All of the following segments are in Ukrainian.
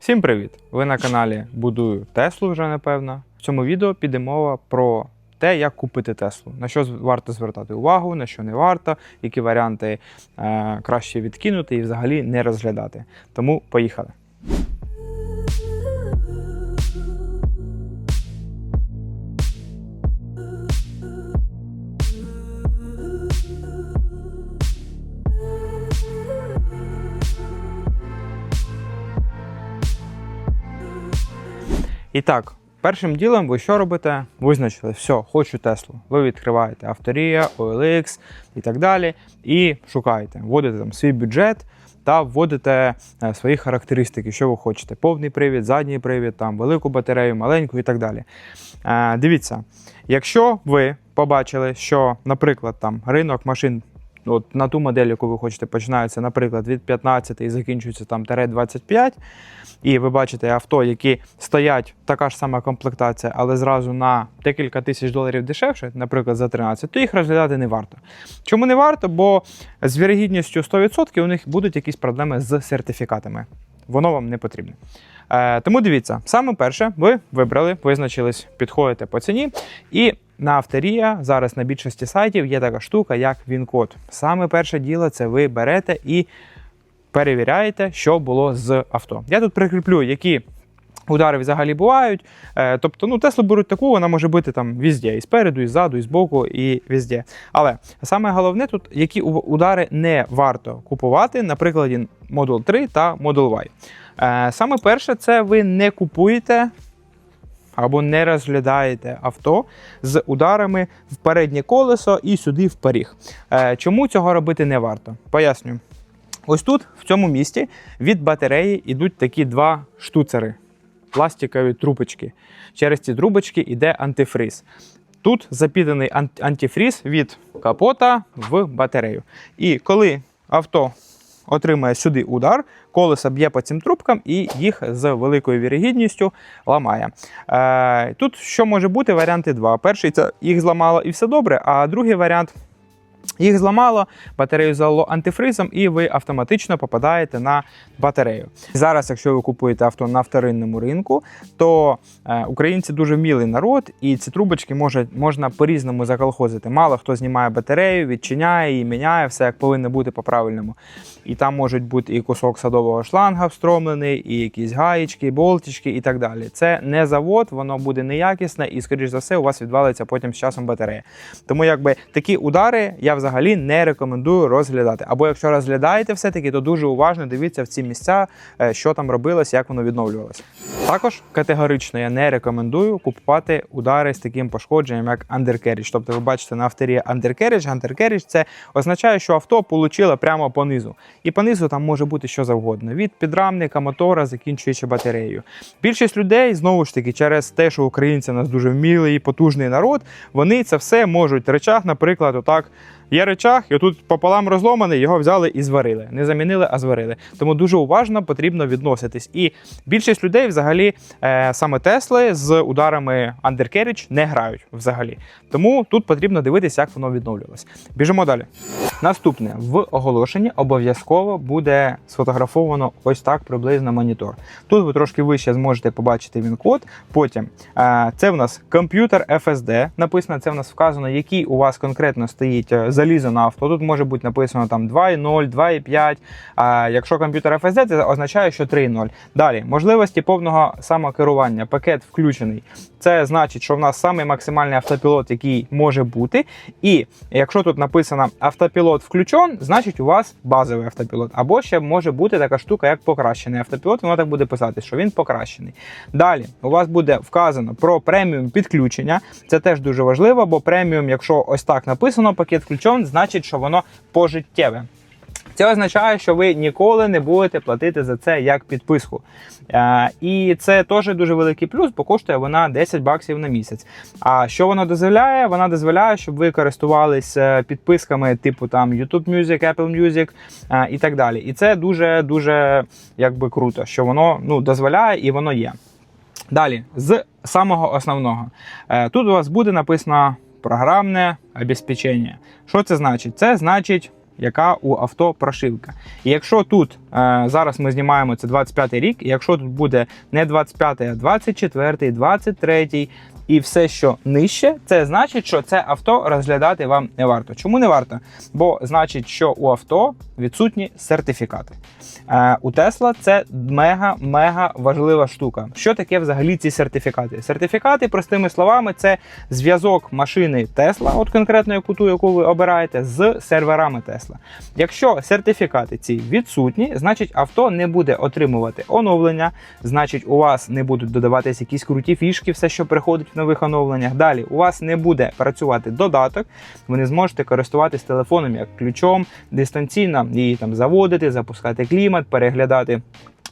Всім привіт! Ви на каналі Будую Теслу вже напевно. В цьому відео піде мова про те, як купити Теслу, на що варто звертати увагу, на що не варто, які варіанти е, краще відкинути і взагалі не розглядати. Тому поїхали. І так, першим ділом ви що робите? Визначили, все, хочу Теслу. Ви відкриваєте Авторія, OLX і так далі, і шукаєте, вводите там свій бюджет та вводите е, свої характеристики, що ви хочете: повний привід, задній привід, там велику батарею, маленьку і так далі. Е, дивіться, якщо ви побачили, що, наприклад, там ринок машин. От на ту модель, яку ви хочете, починається, наприклад, від 15 і закінчується там тире 25, і ви бачите авто, які стоять така ж сама комплектація, але зразу на декілька тисяч доларів дешевше, наприклад, за 13, то їх розглядати не варто. Чому не варто? Бо з вірогідністю 100% у них будуть якісь проблеми з сертифікатами. Воно вам не потрібне. Е, тому дивіться, саме перше, ви вибрали, визначились, підходите по ціні. І на авторія зараз на більшості сайтів є така штука, як він-код. Саме перше діло це ви берете і перевіряєте, що було з авто. Я тут прикріплю, які удари взагалі бувають. Е, тобто, ну, Теслу беруть таку, вона може бути там візде, і спереду, і ззаду, і збоку, і візде. Але саме головне тут, які удари не варто купувати, на прикладі Model 3 та Model Y. Е, саме перше, це ви не купуєте. Або не розглядаєте авто з ударами в переднє колесо і сюди в поріг. Е, чому цього робити не варто? Поясню. Ось тут, в цьому місці, від батареї йдуть такі два штуцери, пластикові трубочки. Через ці трубочки йде антифриз. Тут запітаний ан- антифриз від капота в батарею. І коли авто отримає сюди удар, колесо б'є по цим трубкам і їх з великою вірогідністю ламає. Е, тут що може бути? Варіанти два. Перший це їх зламало і все добре, а другий варіант їх зламало, батарею залило антифризом, і ви автоматично попадаєте на батарею. Зараз, якщо ви купуєте авто на вторинному ринку, то е, українці дуже вмілий народ, і ці трубочки може, можна по-різному заколхозити. Мало хто знімає батарею, відчиняє її, міняє все як повинно бути по-правильному. І там можуть бути і кусок садового шланга встромлений, і якісь гаєчки, болтички і так далі. Це не завод, воно буде неякісне, і, скоріш за все, у вас відвалиться потім з часом батарея. Тому якби такі удари я взагалі не рекомендую розглядати. Або якщо розглядаєте все-таки, то дуже уважно дивіться в ці місця, е, що там робилось, як воно відновлювалося. Також категорично я не рекомендую купувати удари з таким пошкодженням, як undercarriage. Тобто, ви бачите на авторі undercarriage. Undercarriage – це означає, що авто получило прямо по низу. І по низу там може бути що завгодно: від підрамника, мотора, закінчуючи батареєю. Більшість людей, знову ж таки, через те, що українці у нас дуже вмілий і потужний народ, вони це все можуть. Речах, наприклад, отак. Є речах, і тут пополам розломаний, його взяли і зварили. Не замінили, а зварили. Тому дуже уважно потрібно відноситись. І більшість людей взагалі е, саме Тесли з ударами undercarriage не грають взагалі. Тому тут потрібно дивитися, як воно відновлювалось. Біжимо далі. Наступне в оголошенні обов'язково буде сфотографовано ось так приблизно монітор. Тут ви трошки вище зможете побачити він код. Потім е, це в нас комп'ютер FSD. Написано, це в нас вказано, який у вас конкретно стоїть е, залізо на авто. Тут може бути написано там 2.0, 2.5. А якщо комп'ютер FSD, це означає, що 3.0. Далі можливості повного самокерування. Пакет включений. Це значить, що в нас самий максимальний автопілот, який може бути. І якщо тут написано автопілот включен, значить у вас базовий автопілот. Або ще може бути така штука, як покращений автопілот. Воно так буде писати, що він покращений. Далі у вас буде вказано про преміум підключення. Це теж дуже важливо, бо преміум, якщо ось так написано, пакет включен, значить, що воно пожиттєве. Це означає, що ви ніколи не будете платити за це як підписку. Е, і це теж дуже великий плюс, бо коштує вона 10 баксів на місяць. А що вона дозволяє? Вона дозволяє, щоб ви користувались е, підписками типу там YouTube Music, Apple Music е, і так далі. І це дуже дуже якби круто, що воно ну, дозволяє і воно є. Далі, з самого основного. Тут у вас буде написано програмне обезпечення. Що це значить? Це значить яка у авто прошивка. І якщо тут е, зараз ми знімаємо це 25 рік, і якщо тут буде не 25, а 24, 23 і все, що нижче, це значить, що це авто розглядати вам не варто. Чому не варто? Бо значить, що у авто відсутні сертифікати. Е, у Тесла це мега-мега важлива штука. Що таке взагалі ці сертифікати? Сертифікати, простими словами, це зв'язок машини Тесла, от конкретно яку ту, яку ви обираєте, з серверами Тесла. Якщо сертифікати ці відсутні, значить авто не буде отримувати оновлення, значить, у вас не будуть додаватися якісь круті фішки, все, що приходить в нових оновленнях. Далі у вас не буде працювати додаток, ви не зможете користуватись телефоном як ключом дистанційно її там заводити, запускати клімат, переглядати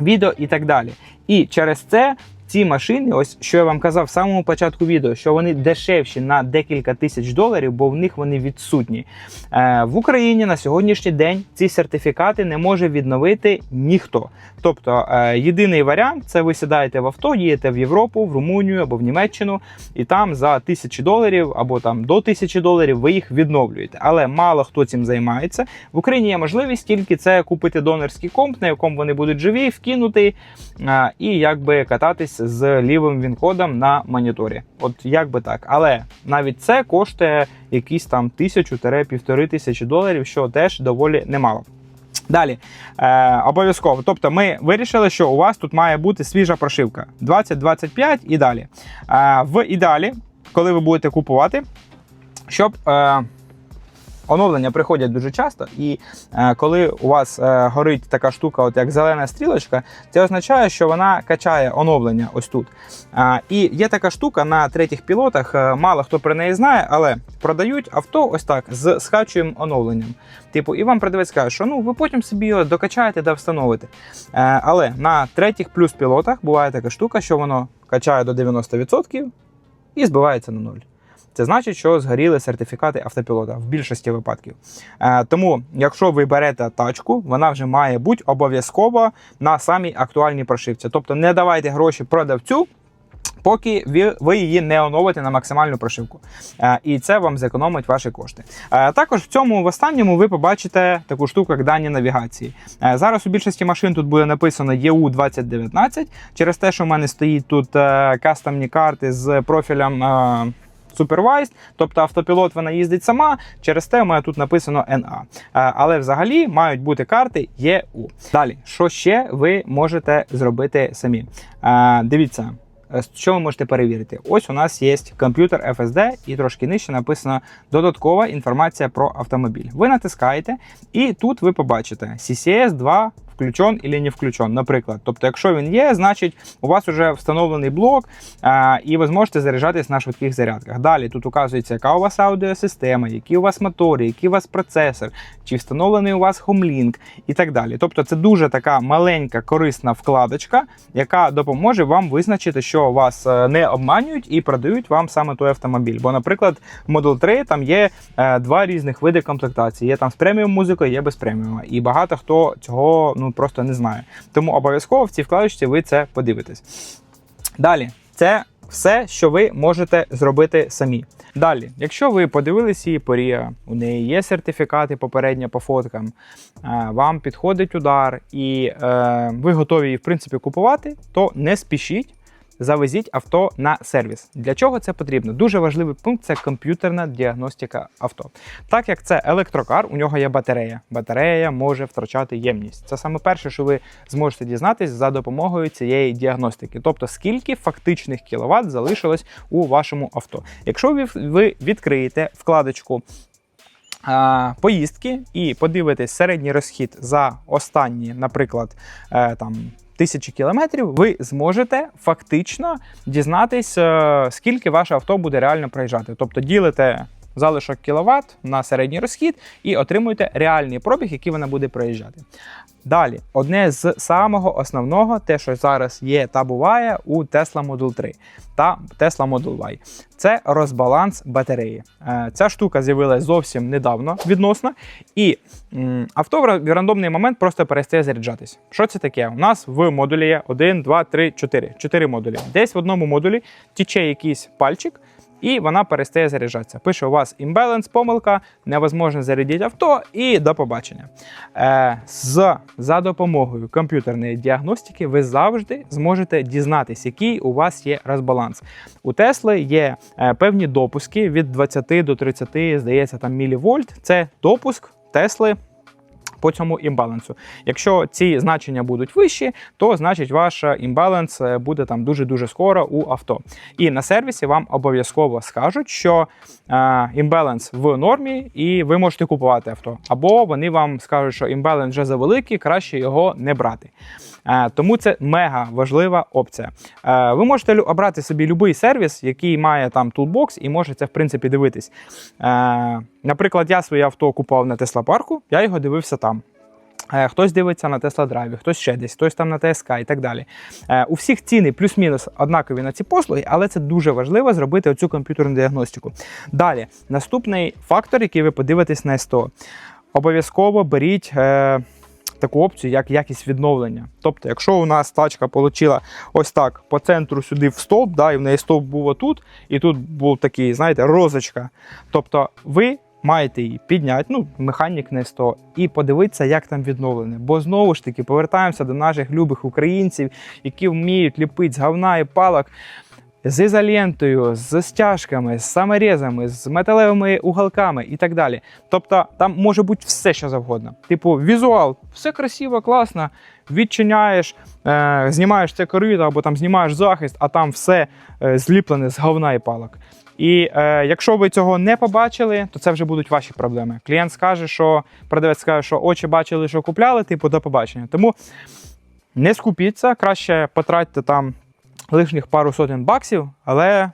відео і так далі. І через це. Ці машини, ось що я вам казав в самому початку відео, що вони дешевші на декілька тисяч доларів, бо в них вони відсутні. Е, в Україні на сьогоднішній день ці сертифікати не може відновити ніхто. Тобто е, єдиний варіант це ви сідаєте в авто, їдете в Європу, в Румунію або в Німеччину, і там за тисячі доларів або там до тисячі доларів ви їх відновлюєте. Але мало хто цим займається. В Україні є можливість тільки це купити донорський комп, на якому вони будуть живі, вкинути е, і якби кататись з лівим він-кодом на моніторі. От як би так. Але навіть це коштує якісь там тисячу-півтори тисячі доларів, що теж доволі немало. Далі е, обов'язково. Тобто, ми вирішили, що у вас тут має бути свіжа прошивка 20-25 і далі. Е, в ідеалі, коли ви будете купувати, щоб. Е, Оновлення приходять дуже часто, і е, коли у вас е, горить така штука, от як зелена стрілочка, це означає, що вона качає оновлення ось тут. Е, і є така штука на третіх пілотах, е, мало хто про неї знає, але продають авто ось так з скачуєм оновленням. Типу, і вам продавець каже, що ну ви потім собі його докачаєте та встановите. Е, але на третіх плюс пілотах буває така штука, що воно качає до 90% і збивається на нуль. Це значить, що згоріли сертифікати автопілота в більшості випадків. Е, тому, якщо ви берете тачку, вона вже має бути обов'язково на самій актуальній прошивці. Тобто не давайте гроші продавцю. Поки ви, її не оновите на максимальну прошивку. Е, і це вам зекономить ваші кошти. Е, також в цьому в останньому ви побачите таку штуку, як дані навігації. Зараз у більшості машин тут буде написано EU 2019 через те, що в мене стоїть тут кастомні карти з профілем. Е, Supervised, тобто автопілот вона їздить сама. Через те у мене тут написано NA. Е, Але взагалі мають бути карти ЄУ. Далі, що ще ви можете зробити самі? Е, Дивіться. е, Що ви можете перевірити? Ось у нас є комп'ютер FSD, і трошки нижче написано додаткова інформація про автомобіль. Ви натискаєте, і тут ви побачите CCS 2 включен или не включен, наприклад. Тобто, якщо він є, значить у вас вже встановлений блок, а, і ви зможете заряджатись на швидких зарядках. Далі тут указується, яка у вас аудіосистема, які у вас мотори, який у вас процесор, чи встановлений у вас Homelink і так далі. Тобто, це дуже така маленька корисна вкладочка, яка допоможе вам визначити, що вас е, не обманюють і продають вам саме той автомобіль. Бо, наприклад, в Model 3 там є е, два різних види комплектації. Є там з преміум музикою, є без преміума. І багато хто цього ну просто не знаю. Тому обов'язково в цій вкладочці ви це подивитесь. Далі, це все, що ви можете зробити самі. Далі, якщо ви подивилися її порія, у неї є сертифікати попередньо по фоткам, е, вам підходить удар, і е, ви готові її в принципі купувати, то не спішіть. Завезіть авто на сервіс. Для чого це потрібно? Дуже важливий пункт це комп'ютерна діагностика авто. Так як це електрокар, у нього є батарея. Батарея може втрачати ємність. Це саме перше, що ви зможете дізнатись за допомогою цієї діагностики. Тобто, скільки фактичних кіловат залишилось у вашому авто. Якщо ви- відкриєте вкладочку поїздки і подивитесь середній розхід за останні, наприклад, е, там. Тисячі кілометрів, ви зможете фактично дізнатись, е, скільки ваше авто буде реально проїжджати. Тобто ділите залишок кіловат на середній розхід і отримуєте реальний пробіг, який вона буде проїжджати. Далі, одне з самого основного, те, що зараз є та буває у Tesla Model 3 та Tesla Model Y, це розбаланс батареї. Е, Ця штука з'явилася зовсім недавно відносно, і авто в рандомний момент просто перестає заряджатись. Що це таке? У нас в модулі є 1, 2, 3, 4. 4 модулі. Десь в одному модулі тіче якийсь пальчик. І вона перестає заряджатися. Пише: у вас імбаланс, помилка, невозможно зарядити авто, і до побачення. Е, з, за допомогою комп'ютерної діагностики ви завжди зможете дізнатись, який у вас є розбаланс. У Тесли є е, певні допуски від 20 до 30, здається, там мілівольт. Це допуск Тесли. По цьому імбалансу. Якщо ці значення будуть вищі, то значить ваш імбаланс е, буде там дуже-дуже скоро у авто. І на сервісі вам обов'язково скажуть, що е, імбаланс в нормі, і ви можете купувати авто. Або вони вам скажуть, що імбаланс вже завеликий, краще його не брати. Е, тому це мега важлива опція. Е, ви можете обрати собі будь-який сервіс, який має там тулбокс, і можете в принципі дивитись. Е, наприклад, я своє авто купував на Тесла парку, я його дивився там. Е, Хтось дивиться на Tesla Drive, хтось ще десь, хтось там на ТСК і так далі. Е, У всіх ціни плюс-мінус однакові на ці послуги, але це дуже важливо зробити оцю комп'ютерну діагностику. Далі, наступний фактор, який ви подивитесь на СТО. Обов'язково беріть. Е, Таку опцію, як якість відновлення. Тобто, якщо у нас тачка отримала ось так по центру сюди в стовп, да, і в неї стовп був отут, і тут був такий, знаєте, розочка. Тобто, ви маєте її підняти, ну, механік не 100, і подивитися, як там відновлене. Бо знову ж таки повертаємося до наших любих українців, які вміють ліпити з говна і палок. З ізолентою, з стяжками, з саморезами, з металевими уголками і так далі. Тобто там може бути все, що завгодно. Типу, візуал, все красиво, класно. Відчиняєш, е, знімаєш це корито або там знімаєш захист, а там все е, зліплене з говна і палок. І е, якщо ви цього не побачили, то це вже будуть ваші проблеми. Клієнт скаже, що продавець скаже, що очі бачили, що купляли, типу до побачення. Тому не скупіться, краще потратьте там лишніх пару сотень баксів, але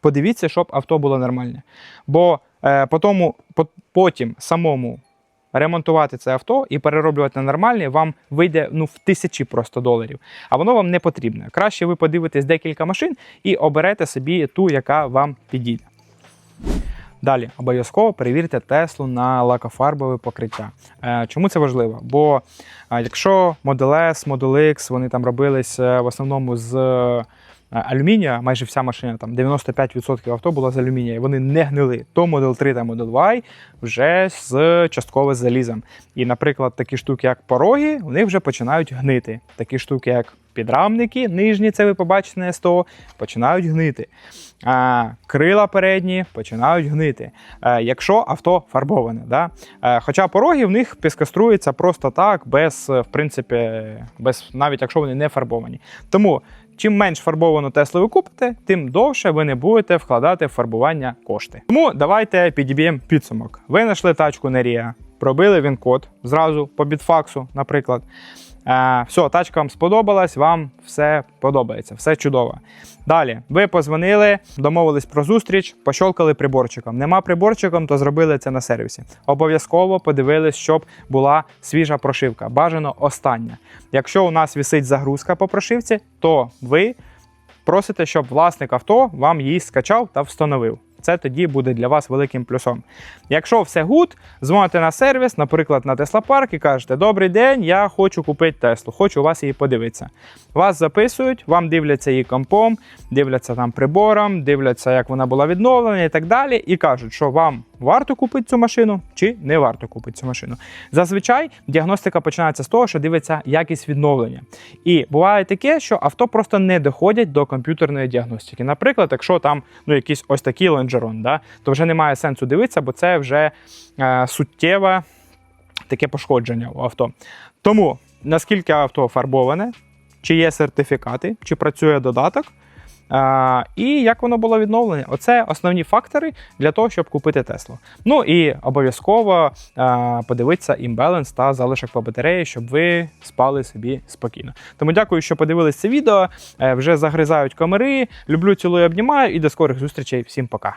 подивіться, щоб авто було нормальне. Бо е, по потім самому ремонтувати це авто і перероблювати на нормальне вам вийде ну, в тисячі просто доларів. А воно вам не потрібне. Краще ви подивитесь декілька машин і оберете собі ту, яка вам підійде. Далі обов'язково перевірте Теслу на лакофарбове покриття. Е, Чому це важливо? Бо е, якщо Model S, Model X, вони там робились е, в основному з алюмінія, майже вся машина, там 95% авто було з алюмінія, і вони не гнили. То Model 3 та Model Y вже з частково з залізом. І, наприклад, такі штуки, як пороги, них вже починають гнити. Такі штуки, як підрамники, нижні, це ви побачите на СТО, починають гнити. А, крила передні починають гнити. Е, якщо авто фарбоване. Да? Е, хоча пороги в них піскаструються просто так, без, в принципі, без, навіть якщо вони не фарбовані. Тому чим менш фарбовану Теслу ви купите, тим довше ви не будете вкладати в фарбування кошти. Тому давайте підіб'ємо підсумок. Ви знайшли тачку Нерія, пробили він код зразу по бітфаксу, наприклад. Е, все, тачка вам сподобалась, вам все подобається, все чудово. Далі, ви позвонили, домовились про зустріч, пощолкали приборчиком. Нема приборчиком, то зробили це на сервісі. Обов'язково подивились, щоб була свіжа прошивка. Бажано остання. Якщо у нас висить загрузка по прошивці, то ви просите, щоб власник авто вам її скачав та встановив. Це тоді буде для вас великим плюсом. Якщо все гуд, дзвоните на сервіс, наприклад, на Tesla Park і кажете: Добрий день, я хочу купити Теслу, хочу у вас її подивитися. Вас записують, вам дивляться її компом, дивляться там прибором, дивляться, як вона була відновлена і так далі. І кажуть, що вам варто купити цю машину чи не варто купити цю машину. Зазвичай діагностика починається з того, що дивиться якість відновлення. І буває таке, що авто просто не доходять до комп'ютерної діагностики. Наприклад, якщо там ну, якийсь ось такий лонжерон, да, то вже немає сенсу дивитися, бо це вже е, суттєве таке пошкодження у авто. Тому наскільки авто фарбоване, чи є сертифікати, чи працює додаток. А, і як воно було відновлене. Оце основні фактори для того, щоб купити Теслу. Ну і обов'язково подивитися імбаланс та залишок по батареї, щоб ви спали собі спокійно. Тому дякую, що подивились це відео. Е, Вже загризають комари. Люблю, цілую, обнімаю і до скорих зустрічей. Всім пока.